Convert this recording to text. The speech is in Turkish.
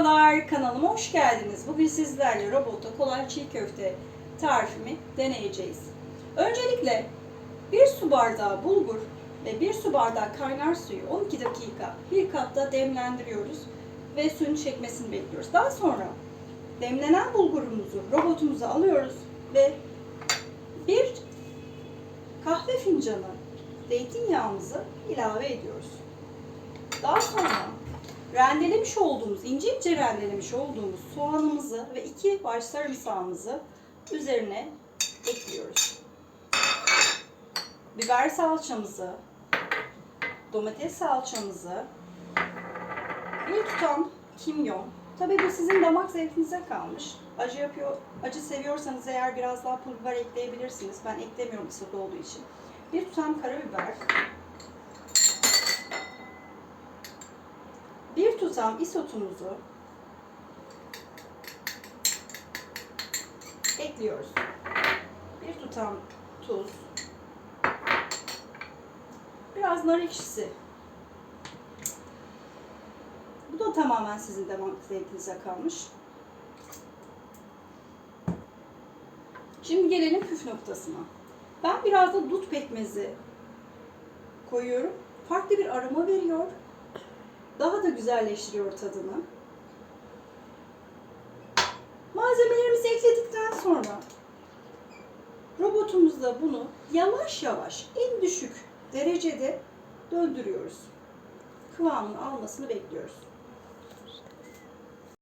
Merhabalar kanalıma hoş geldiniz. Bugün sizlerle robotta kolay çiğ köfte tarifimi deneyeceğiz. Öncelikle bir su bardağı bulgur ve bir su bardağı kaynar suyu 12 dakika bir kapta demlendiriyoruz ve suyun çekmesini bekliyoruz. Daha sonra demlenen bulgurumuzu robotumuza alıyoruz ve bir kahve fincanı zeytinyağımızı ilave ediyoruz. Daha sonra rendelemiş olduğumuz, ince ince rendelemiş olduğumuz soğanımızı ve iki baş sarımsağımızı üzerine ekliyoruz. Biber salçamızı, domates salçamızı, bir tutam kimyon. Tabii bu sizin damak zevkinize kalmış. Acı yapıyor, acı seviyorsanız eğer biraz daha pul biber ekleyebilirsiniz. Ben eklemiyorum ısık olduğu için. Bir tutam karabiber, tutam isotumuzu ekliyoruz. Bir tutam tuz, biraz nar ekşisi. Bu da tamamen sizin damak zevkinize kalmış. Şimdi gelelim püf noktasına. Ben biraz da dut pekmezi koyuyorum. Farklı bir aroma veriyor daha da güzelleştiriyor tadını. Malzemelerimizi ekledikten sonra robotumuzla bunu yavaş yavaş en düşük derecede döndürüyoruz. Kıvamını almasını bekliyoruz.